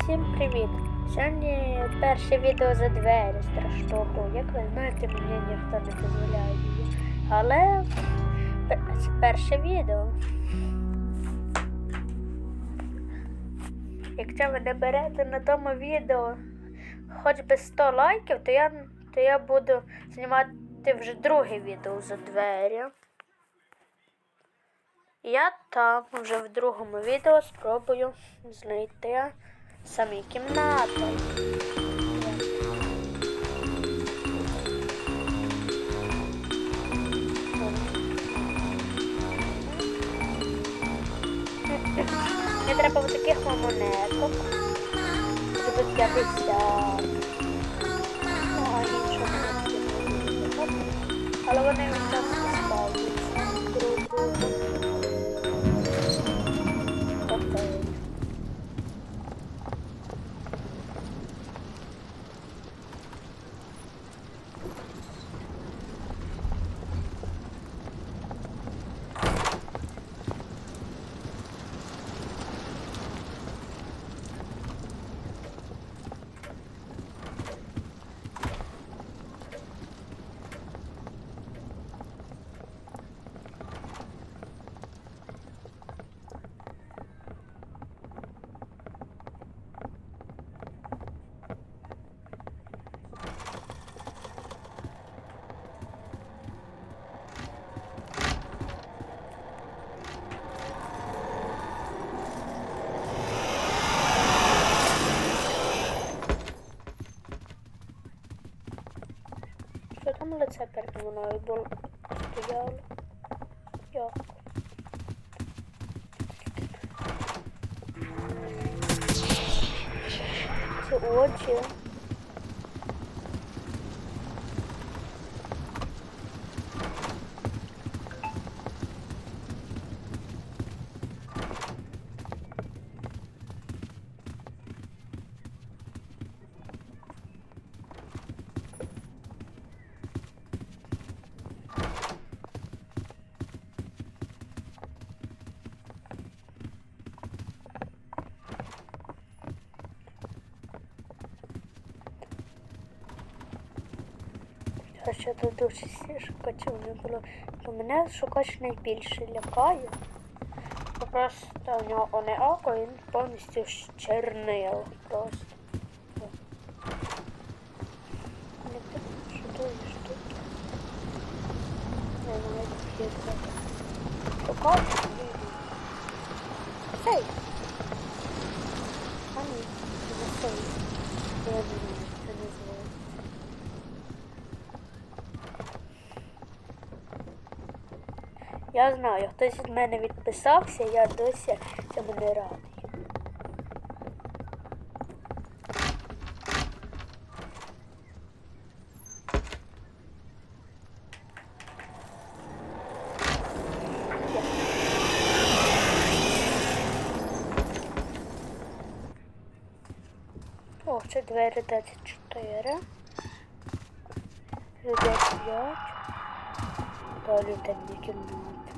Всім привіт! Сьогодні перше відео за двері страшного. Як ви знаєте, мені ніхто не дозволяє. Але це перше відео. Якщо ви не берете на тому відео хоч би 100 лайків, то я, то я буду знімати вже друге відео за двері. Я там вже в другому відео спробую знайти самі кімнати. Мені треба в таких монеток. Щоб 50. Ну, а іншого не потрібно. Але вони від нас Що там лице перед мною було стояло? Як? Очі. Що тут дуже шукачів не було. То мене шукач найбільше лякає. Бо Просто у нього не око, він повністю щернило просто. Не знаю, як є це. Шукач? Цей. А ні, це не цей. Я не знаю, це не знаю. Я знаю, хтось від мене відписався, я досі цьому не радий. О, це двері 24. 55. Далі темні кімнати.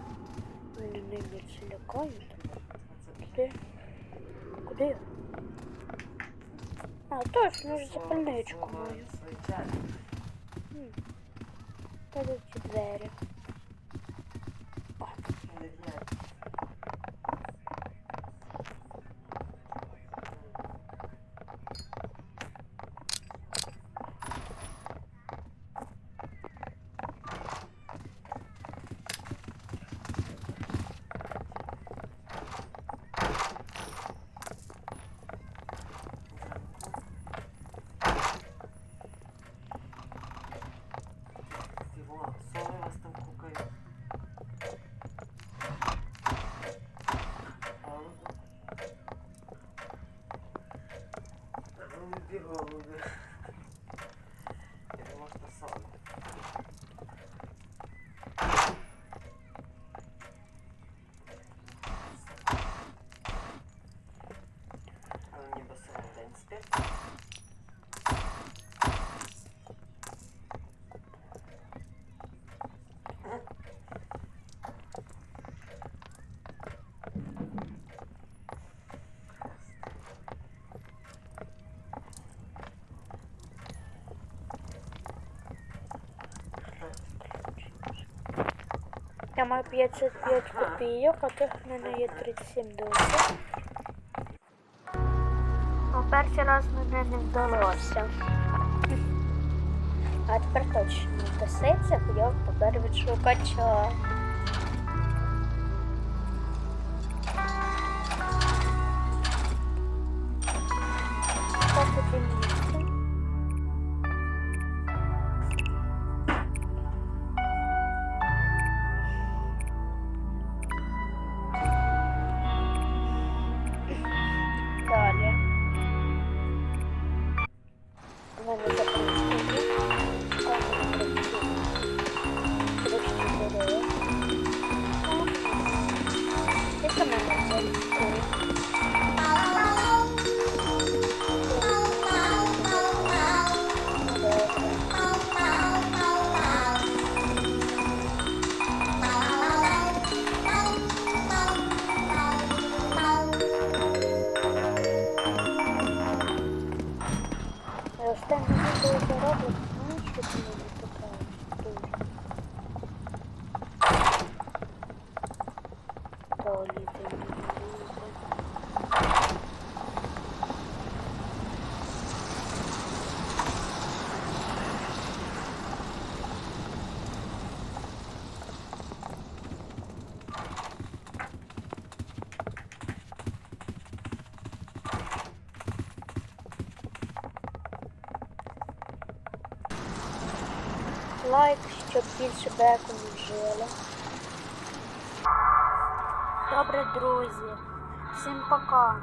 Вони найбільше лякають. Куди? Куди? А, точно ж запальничку маю. Тут ці двері. lost. Я маю 55 копійок, а тих в мене є 37 досі. Ну, перший раз мене не вдалося. А тепер точно не вдасться, бо я тепер від шукача. Лайк, щоб більше беку не вжило. Добре, друзі. Всім пока.